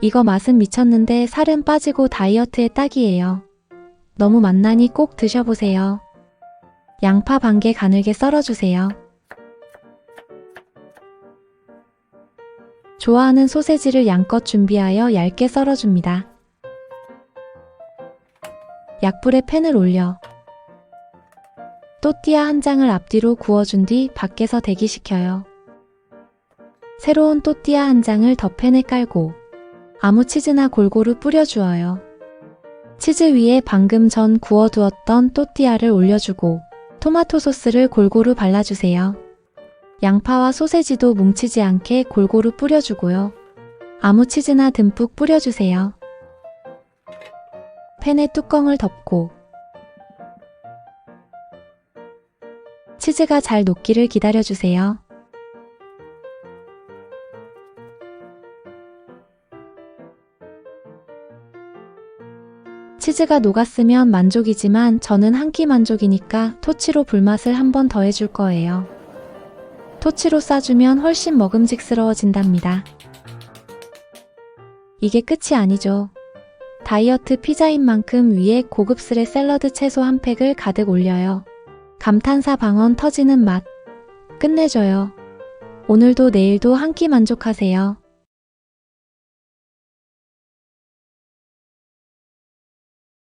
이거 맛은 미쳤는데 살은 빠지고 다이어트에 딱이에요. 너무 맛나니 꼭 드셔보세요. 양파 반 개 가늘게 썰어주세요. 좋아하는 소세지를 양껏 준비하여 얇게 썰어줍니다. 약불에 팬을 올려 또띠아 한 장을 앞뒤로 구워준 뒤 밖에서 대기시켜요. 새로운 또띠아 한 장을 더 팬에 깔고 아무 치즈나 골고루 뿌려주어요. 치즈 위에 방금 전 구워두었던 또띠아를 올려주고 토마토 소스를 골고루 발라주세요. 양파와 소세지도 뭉치지 않게 골고루 뿌려주고요. 아무 치즈나 듬뿍 뿌려주세요. 팬에 뚜껑을 덮고 치즈가 잘 녹기를 기다려주세요. 치즈가 녹았으면 만족이지만 저는 한 끼 만족이니까 토치로 불맛을 한 번 더 해줄 거예요. 토치로 싸주면 훨씬 먹음직스러워진답니다. 이게 끝이 아니죠. 다이어트 피자인 만큼 위에 고급스레 샐러드 채소 한 팩을 가득 올려요. 감탄사 방언 터지는 맛. 끝내줘요. 오늘도 내일도 한 끼 만족하세요.